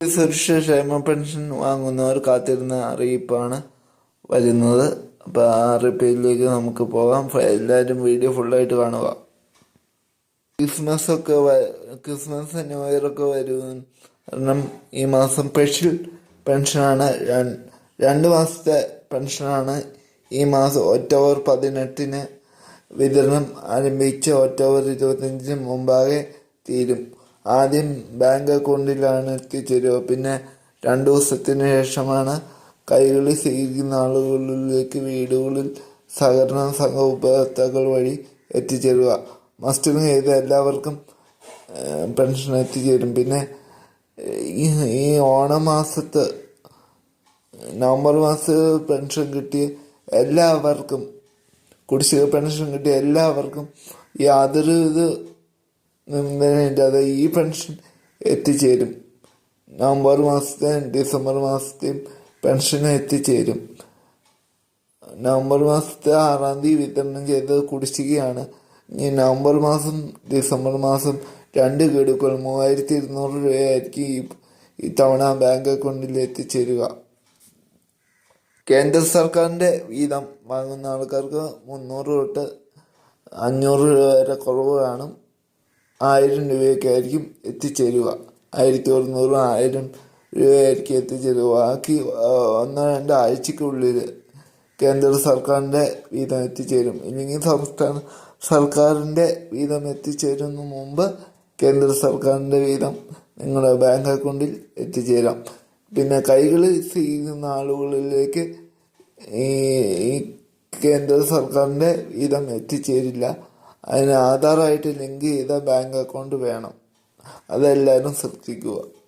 സുരക്ഷ ക്ഷേമ പെൻഷൻ വാങ്ങുന്നവർ കാത്തിരുന്ന അറിയിപ്പാണ് വരുന്നത്. അപ്പോൾ ആ അറിയിപ്പിലേക്ക് നമുക്ക് പോകാം. എല്ലാവരും വീഡിയോ ഫുള്ളായിട്ട് കാണുക. ക്രിസ്മസ് ഒക്കെ ക്രിസ്മസ് ന്യൂ വരും കാരണം ഈ മാസം സ്പെഷ്യൽ പെൻഷനാണ്. രണ്ട് മാസത്തെ പെൻഷനാണ് ഈ മാസം ഒക്ടോബർ പതിനെട്ടിന് വിതരണം ആരംഭിച്ച് ഒക്ടോബർ ഇരുപത്തഞ്ചിന് മുമ്പാകെ തീരും. ആദ്യം ബാങ്ക് അക്കൗണ്ടിലാണ് എത്തിച്ചേരുക. പിന്നെ രണ്ടു ദിവസത്തിന് ശേഷമാണ് കൈകളിൽ സ്വീകരിക്കുന്ന ആളുകളിലേക്ക് വീടുകളിൽ സഹകരണ സംഘ ഉപഭോക്താക്കൾ വഴി എത്തിച്ചേരുക. മസ്റ്ററിങ് ചെയ്ത എല്ലാവർക്കും പെൻഷൻ എത്തിച്ചേരും. പിന്നെ ഈ ഓണമാസത്ത് നവംബർ മാസത്തിൽ പെൻഷൻ കിട്ടിയ എല്ലാവർക്കും കുടിശ്ശിക പെൻഷൻ കിട്ടിയ എല്ലാവർക്കും യാതൊരു ഇത് നിബന്ധനയില്ലാതെ ഈ പെൻഷൻ എത്തിച്ചേരും. നവംബർ മാസത്തെയും ഡിസംബർ മാസത്തെയും പെൻഷൻ എത്തിച്ചേരും. നവംബർ മാസത്തെ ആറാം തീയതി വിതരണം ചെയ്തത് കുടിശ്ശികയാണ്. ഇനി നവംബർ മാസം ഡിസംബർ മാസം രണ്ട് ഗഡുക്കൾ മൂവായിരത്തി ഇരുന്നൂറ് രൂപയായിരിക്കും ഈ ഇത്തവണ ബാങ്ക് അക്കൗണ്ടിൽ എത്തിച്ചേരുക. കേന്ദ്ര സർക്കാരിന്റെ വീതം വാങ്ങുന്ന ആൾക്കാർക്ക് മുന്നൂറ് തൊട്ട് അഞ്ഞൂറ് രൂപ വരെ കുറവ് കാണും. ആയിരം രൂപയൊക്കെ ആയിരിക്കും എത്തിച്ചേരുക. ആയിരത്തി ഒരുന്നൂറ് ആയിരം രൂപയായിരിക്കും എത്തിച്ചേരുക. ബാക്കി ഒന്നോ രണ്ടോ ആഴ്ചക്കുള്ളിൽ കേന്ദ്ര സർക്കാരിന്റെ വീതം എത്തിച്ചേരും. ഇല്ലെങ്കിൽ സംസ്ഥാന സർക്കാരിന്റെ വീതം എത്തിച്ചേരുന്ന മുമ്പ് കേന്ദ്ര സർക്കാരിന്റെ വീതം നിങ്ങളുടെ ബാങ്ക് അക്കൗണ്ടിൽ എത്തിച്ചേരാം. പിന്നെ കൈകളിൽ ചെയ്യുന്ന ആളുകളിലേക്ക് ഈ കേന്ദ്ര സർക്കാരിന്റെ വീതം എത്തിച്ചേരില്ല. അതിന് ആധാറായിട്ട് ലിങ്ക് ചെയ്ത ബാങ്ക് അക്കൗണ്ട് വേണം. അതെല്ലാവരും ശ്രദ്ധിക്കുക.